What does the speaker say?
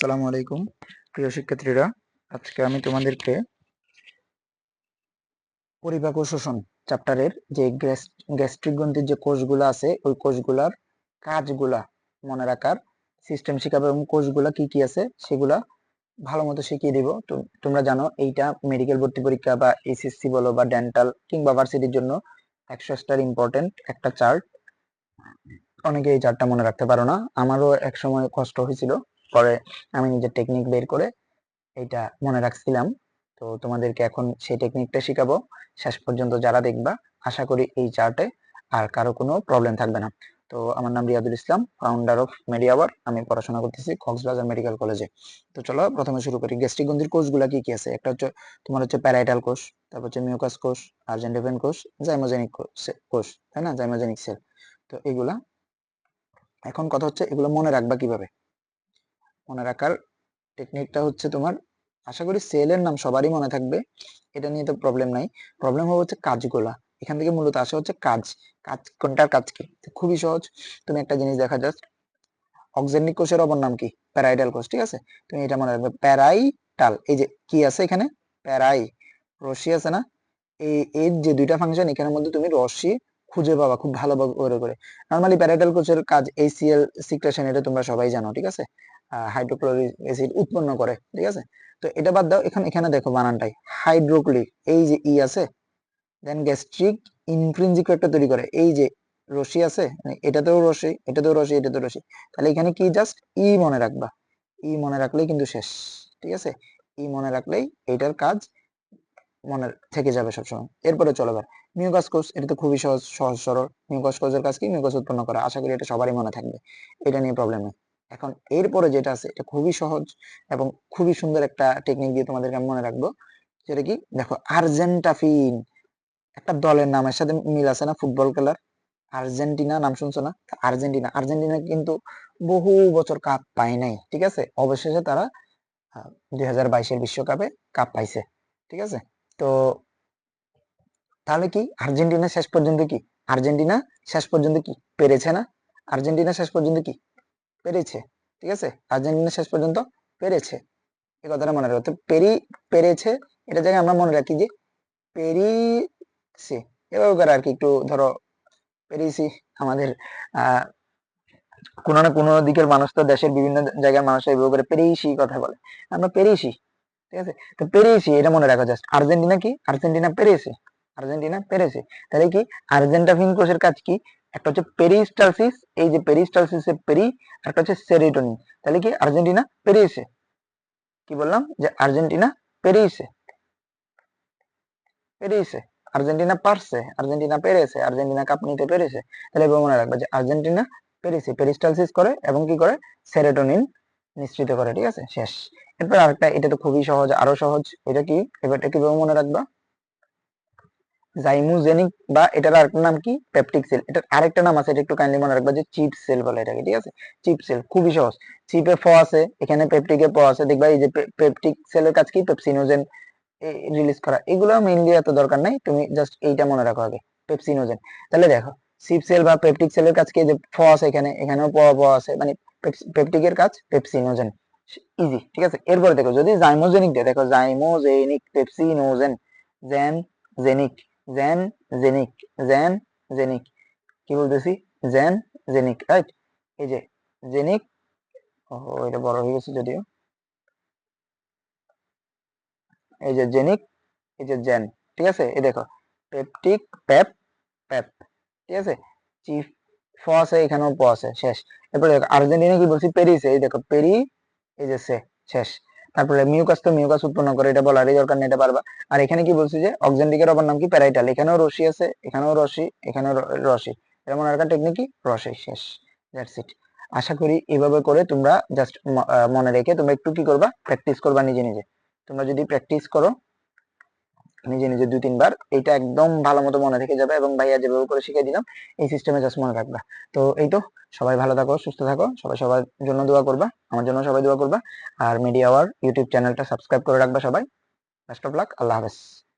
আসসালামু আলাইকুম, প্রিয় শিক্ষার্থীরা। আজকে আমি তোমাদেরকে পরিপাক ও শোষণ চ্যাপ্টারের যে গ্যাস্ট্রিক গ্রন্থির যে কোষগুলো আছে, ওই কোষগুলার কাজগুলা মনে রাখার সিস্টেম শিখাবো এবং কোষগুলা কি কি আছে সেগুলা ভালো মতো শিখিয়ে দিব। তোমরা জানো এইটা মেডিকেল ভর্তি পরীক্ষা বা এসএসসি বলো বা ডেন্টাল কিংবা ভার্সিটির জন্য একশো স্টার ইম্পর্টেন্ট একটা চার্ট অনেকে এই চার্টটা মনে রাখতে পারো না। আমারও এক সময় কষ্ট হয়েছিল। পরে আমি নিজের টেকনিক বের করে এটা মনে রাখছিলাম। তো তোমাদেরকে এখন সেই টেকনিকটা শিখাবো। শেষ পর্যন্ত যারা দেখবা, আশা করি এই চার্টে আর কারও কোনো প্রবলেম থাকবে না। তো আমার নাম রিয়াদুল ইসলাম ফাউন্ডার অফ মেডিয়াওয়ার আমি পড়াশোনা করতেছি কক্সবাজার মেডিকেল কলেজে তো চলো প্রথমে শুরু করি। গ্যাস্ট্রিক গ্রন্থির কোষগুলা কি কি আছে? একটা হচ্ছে তোমার হচ্ছে প্যারাইটাল কোষ, তারপর হচ্ছে মিউকাস কোষ আর্জেন্টিভেন কোষ জাইমোজেনিক কোষ, তাই না? জাইমোজেনিক সেল তো এগুলা, এখন কথা হচ্ছে এগুলো মনে রাখবা কীভাবে? মনে রাখার টেকনিকটা হচ্ছে তোমার, আশা করি সেলের নাম সবারই মনে থাকবে, এটা নিয়ে তো প্রবলেম নাই। প্রবলেম হবে হচ্ছে কাজগুলা। এখান থেকে মূলত আসা হচ্ছে কাজ। কাজ, কোনটার কাজ কি? খুবই সহজ। তুমি একটা জিনিস দেখা জাস্ট অক্সেনিক কোষের অপর নাম কি? প্যারাইটাল কোষ, ঠিক আছে? তুমি এটা মনে রাখবে। প্যারাইটাল এই যে কি আছে এখানে? প্যারাই রশি আছে না? এই, এর যে দুইটা ফাংশন এখানের মধ্যে তুমি রশি খুঁজে পাবা, খুব ভালোভাবে করে করে। নর্মালি প্যারাইটাল কোষের কাজ এসিএল সিক্রেশন এটা তোমরা সবাই জানো, ঠিক আছে? হাইড্রোক্লোরিক অ্যাসিড উৎপন্ন করে, ঠিক আছে? তো এটা বাদ দাও, এখানে এখানে দেখো বানানটাই। হাইড্রোক্লিক এই যে ই আছে দেন গ্যাস্ট্রিক ইনফ্রিনজিক একটা তৈরি করে। এই যে রশি আছে মানে এটাতেও রশি এটাতেও রশি এটাতেও রশি তাহলে এখানে কি জাস্ট ই মনে রাখবা। ই মনে রাখলেই কিন্তু শেষ, ঠিক আছে? ই মনে রাখলেই এটার কাজ মনে, থেকে যাবে সবসময়। এরপরে চলো এবার। মিউকাস কোষ এটা তো খুবই সহজ সহজ, সরল। মিউকাস কোষের কাজ কি? মিউকাস উৎপন্ন করা। আশা করি এটা সবারই মনে থাকবে। এটা নিয়ে প্রবলেম নেই। এখন এরপরে যেটা আছে, এটা খুবই সহজ এবং খুবই সুন্দর একটা টেকনিক দিয়ে তোমাদেরকে আমি মনে রাখব। যেটা কি? দেখো, আর্জেন্টাফিন। একটা দলের নামের সাথে মিল আছে না? ফুটবল খেলার। আর্জেন্টিনা, নাম শুনছো না? আর্জেন্টিনা। আর্জেন্টিনা কিন্তু বহু বছর কাপ পায় নাই, ঠিক আছে? অবশেষে তারা দুই হাজার বাইশের বিশ্বকাপে কাপ পাইছে, ঠিক আছে? তো তাহলে কি? আর্জেন্টিনা শেষ পর্যন্ত কি? আর্জেন্টিনা শেষ পর্যন্ত কি? পেরেছে না? আর্জেন্টিনা শেষ পর্যন্ত কি? পেরেছে। ঠিক আছে? আর্জেন্টিনা শেষ পর্যন্ত পেরেছে। এই কথাটা মনে রাখতে পেরি, পেরেছে, এটা জায়গায় আমরা মনে রাখি যে পেরিসে এভাবে করে আর কি একটু ধরো পেরিসি আমাদের আহ কোন না কোনো দিকের মানুষ তো দেশের বিভিন্ন জায়গার মানুষ এভাবে করে পেরিসি কথা বলে। আমরা পেরিসি ঠিক আছে? তো পেরিসি এটা মনে রাখা জাস্ট আর্জেন্টিনা কি? আর্জেন্টিনা পেরেছে। আর্জেন্টিনা পেরেছে। তাহলে কি আর্জেন্টাফিন কোষের কাজ কি? একটা হচ্ছে পেরিস্টালসিস, এই যে পেরিস্টালসিসের পেরি একটা হচ্ছে সেরিটোনিন। তাহলে কি আর্জেন্টিনা পেরিয়েছে? কি বললাম? যে আর্জেন্টিনা পেরিয়েছে। পেরিয়েছে। আর্জেন্টিনা পারছে, আর্জেন্টিনা পেরেছে, আর্জেন্টিনা কাপ নিতে পেরেছে। তাহলে এবার মনে রাখবে যে আর্জেন্টিনা পেরেছে, পেরিস্টালসিস করে এবং কি করে? সেরোটোনিন নিশ্চিত করে, ঠিক আছে? শেষ। এরপর আরেকটা, এটা তো খুবই সহজ, আরও সহজ। এটা কি? এবারটা কীভাবে মনে রাখবা? জাইমোজেনিক বা এটার আরেকটা নাম কি? পেপটিক সেল এটার আরেকটা নাম আছে, এটা একটু কাইন্ডলি মনে রাখবা যে চিপ সেল বলে এটাকে, ঠিক আছে? চিপ সেল খুবই সহজ। চিপে ফ আছে, এখানে পেপটিকে প আছে, দেখবা এই যে পেপটিক সেলের কাজ কি? পেপসিনোজেন রিলিজ করা। এগুলো মেইনলি এত দরকার নাই, তুমি জাস্ট এইটা মনে রাখো আগে পেপসিনোজেন তাহলে দেখো চিপ সেল বা পেপটিক সেলের কাজ কি? যে ফ আছে এখানে, এখানেও প প আছে মানে পেপটিকের কাজ পেপসিনোজেন ইজি ঠিক আছে? এরপরে দেখো, যদি জাইমোজেনিক দেখো zymogenic pepsinogen gen genic gen genic gen genic কি বলতেছি? এই যে জেনিক এটা বড় হয়ে গেছে যদিও। এই যে জেনিক এই যে জেন ঠিক আছে? এই দেখো পেপটিক পেপ পেপ ঠিক আছে? চিফ ফ আছে, এখানেও প আছে, শেষ। এরপরে দেখো আর্জেন্টিনা কি বলছি? পেরিস, এই দেখো, পেরি, এই যে সে, শেষ। তারপরে মিউকাস তো মিউকাস উৎপন্ন করে, এটা বলারই দরকার নেই, এটা পারবা আর এখানে কি বলছি যে অক্সেন্টিকের অপর নাম কি? প্যারাইটাল এখানেও রশি আছে, এখানেও রশি এখানেও রশি এটা মনে টেকনিক কি? রশি শেষ। দ্যাটস ইট আশা করি এভাবে করে তোমরা জাস্ট মনে রেখে তোমরা একটু কি করবা? প্র্যাকটিস করবা নিজে নিজে। তোমরা যদি প্র্যাকটিস করো নিজে নিজে দুই, তিনবার এটা একদম ভালো মতো মনে থেকে যাবে এবং ভাইয়া যেভাবে করে শিখে দিলাম এই সিস্টেমে জাস্ট মনে রাখবা তো এই তো, সবাই ভালো থাকো, সুস্থ থাকো, সবাই সবার জন্য দোয়া করবা, আমার জন্য সবাই দোয়া করবা, আর মিডিয়া আওয়ার ইউটিউব চ্যানেলটা সাবস্ক্রাইব করে রাখবা সবাই। বেস্ট অফ লাক আল্লাহ হাফেজ।